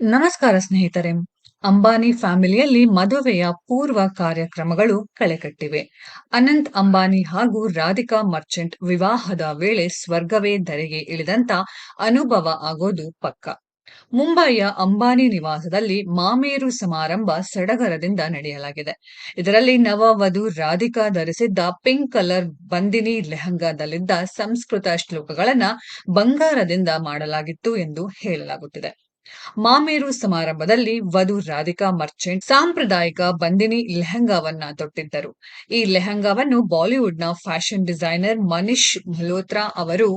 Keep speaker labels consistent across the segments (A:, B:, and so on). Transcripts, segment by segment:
A: ನಮಸ್ಕಾರ ಸ್ನೇಹಿತರೆ. ಅಂಬಾನಿ ಫ್ಯಾಮಿಲಿಯಲ್ಲಿ ಮದುವೆಯ ಪೂರ್ವ ಕಾರ್ಯಕ್ರಮಗಳು ಕಳೆಕಟ್ಟಿವೆ. ಅನಂತ್ ಅಂಬಾನಿ ಹಾಗೂ ರಾಧಿಕಾ ಮರ್ಚೆಂಟ್ ವಿವಾಹದ ವೇಳೆ ಸ್ವರ್ಗವೇ ಧರೆಗೆ ಇಳಿದಂತ ಅನುಭವ ಆಗೋದು ಪಕ್ಕ. ಮುಂಬೈಯ ಅಂಬಾನಿ ನಿವಾಸದಲ್ಲಿ ಮಾಮೇರು ಸಮಾರಂಭ ಸಡಗರದಿಂದ ನಡೆಯಲಾಗಿದೆ. ಇದರಲ್ಲಿ ನವವಧು ರಾಧಿಕಾ ಧರಿಸಿದ್ದ ಪಿಂಕ್ ಕಲರ್ ಬಂದಿನಿ ಲೆಹಂಗಾದಲ್ಲಿದ್ದ ಸಂಸ್ಕೃತ ಶ್ಲೋಕಗಳನ್ನ ಬಂಗಾರದಿಂದ ಮಾಡಲಾಗಿತ್ತು ಎಂದು ಹೇಳಲಾಗುತ್ತಿದೆ. ಮಾಮೇರು ಸಮಾರಂಭದಲ್ಲಿ ವಧು ರಾಧಿಕಾ ಮರ್ಚೆಂಟ್ ಸಾಂಪ್ರದಾಯಿಕ ಬಂದಿನಿ ಲೆಹಂಗಾವನ್ನ ತೊಟ್ಟಿದ್ದರು. ಈ ಲೆಹಂಗಾವನ್ನು ಬಾಲಿವುಡ್ನ ಫ್ಯಾಷನ್ ಡಿಸೈನರ್ ಮನೀಶ್ ಮಲ್ಹೋತ್ರಾ ಅವರು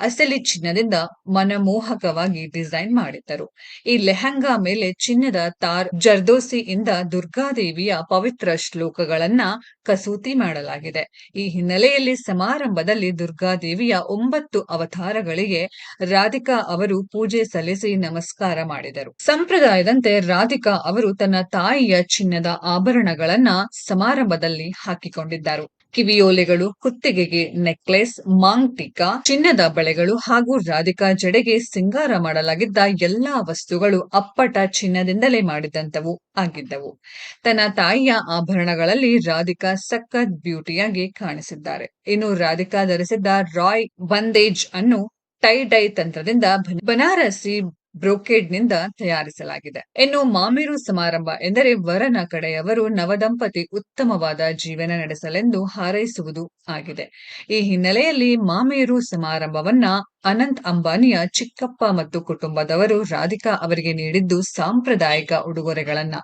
A: ಅಸಲಿ ಚಿನ್ನದಿಂದ ಮನಮೋಹಕವಾಗಿ ಡಿಸೈನ್ ಮಾಡಿದ್ದರು. ಈ ಲೆಹಂಗಾ ಮೇಲೆ ಚಿನ್ನದ ತಾರ್ ಜರ್ದೋಸಿಯಿಂದ ದುರ್ಗಾದೇವಿಯ ಪವಿತ್ರ ಶ್ಲೋಕಗಳನ್ನ ಕಸೂತಿ ಮಾಡಲಾಗಿದೆ. ಈ ಹಿನ್ನೆಲೆಯಲ್ಲಿ ಸಮಾರಂಭದಲ್ಲಿ ದುರ್ಗಾದೇವಿಯ ಒಂಬತ್ತು ಅವತಾರಗಳಿಗೆ ರಾಧಿಕಾ ಅವರು ಪೂಜೆ ಸಲ್ಲಿಸಿ ನಮಸ್ಕಾರ ಮಾಡಿದರು. ಸಂಪ್ರದಾಯದಂತೆ ರಾಧಿಕಾ ಅವರು ತನ್ನ ತಾಯಿಯ ಚಿನ್ನದ ಆಭರಣಗಳನ್ನ ಸಮಾರಂಭದಲ್ಲಿ ಹಾಕಿಕೊಂಡಿದ್ದರು. ಕಿವಿಯೋಲೆಗಳು, ಕುತ್ತಿಗೆಗೆ ನೆಕ್ಲೆಸ್ ಮಾಂಗ್ ಟಿಕಾ ಚಿನ್ನದ ಬಳೆಗಳು ಹಾಗೂ ರಾಧಿಕಾ ಜಡೆಗೆ ಸಿಂಗಾರ ಮಾಡಲಾಗಿದ್ದ ಎಲ್ಲಾ ವಸ್ತುಗಳು ಅಪ್ಪಟ ಚಿನ್ನದಿಂದಲೇ ಮಾಡಿದಂತವು ಆಗಿದ್ದವು. ತನ್ನ ತಾಯಿಯ ಆಭರಣಗಳಲ್ಲಿ ರಾಧಿಕಾ ಸಖತ್ ಬ್ಯೂಟಿಯಾಗಿ ಕಾಣಿಸಿದ್ದಾರೆ. ಇನ್ನು ರಾಧಿಕಾ ಧರಿಸಿದ್ದ ರಾಯ್ ಬಂದೇಜ್ ಅನ್ನು ಟೈ ಡೈ ತಂತ್ರದಿಂದ ಬನಾರಸಿ ಬ್ರೋಕೆಡ್ನಿಂದ ತಯಾರಿಸಲಾಗಿದೆ. ಇನ್ನು ಮಾಮೇರು ಸಮಾರಂಭ ಎಂದರೆ ವರನ ಕಡೆಯವರು ನವದಂಪತಿ ಉತ್ತಮವಾದ ಜೀವನ ನಡೆಸಲೆಂದು ಹಾರೈಸುವುದು ಆಗಿದೆ. ಈ ಹಿನ್ನೆಲೆಯಲ್ಲಿ ಮಾಮೇರು ಸಮಾರಂಭವನ್ನ ಅನಂತ್ ಅಂಬಾನಿಯ ಚಿಕ್ಕಪ್ಪ ಮತ್ತು ಕುಟುಂಬದವರು ರಾಧಿಕಾ ಅವರಿಗೆ ನೀಡಿದ್ದು ಸಾಂಪ್ರದಾಯಿಕ ಉಡುಗೊರೆಗಳನ್ನ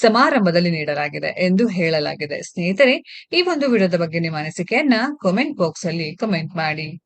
A: ಸಮಾರಂಭದಲ್ಲಿ ನೀಡಲಾಗಿದೆ ಎಂದು ಹೇಳಲಾಗಿದೆ. ಸ್ನೇಹಿತರೆ, ಈ ಒಂದು ವಿಡಿಯೋದ ಬಗ್ಗೆ ನಿಮ್ಮ ಅನಿಸಿಕೆಯನ್ನ ಕಾಮೆಂಟ್ ಬಾಕ್ಸ್ ಅಲ್ಲಿ ಕಮೆಂಟ್ ಮಾಡಿ.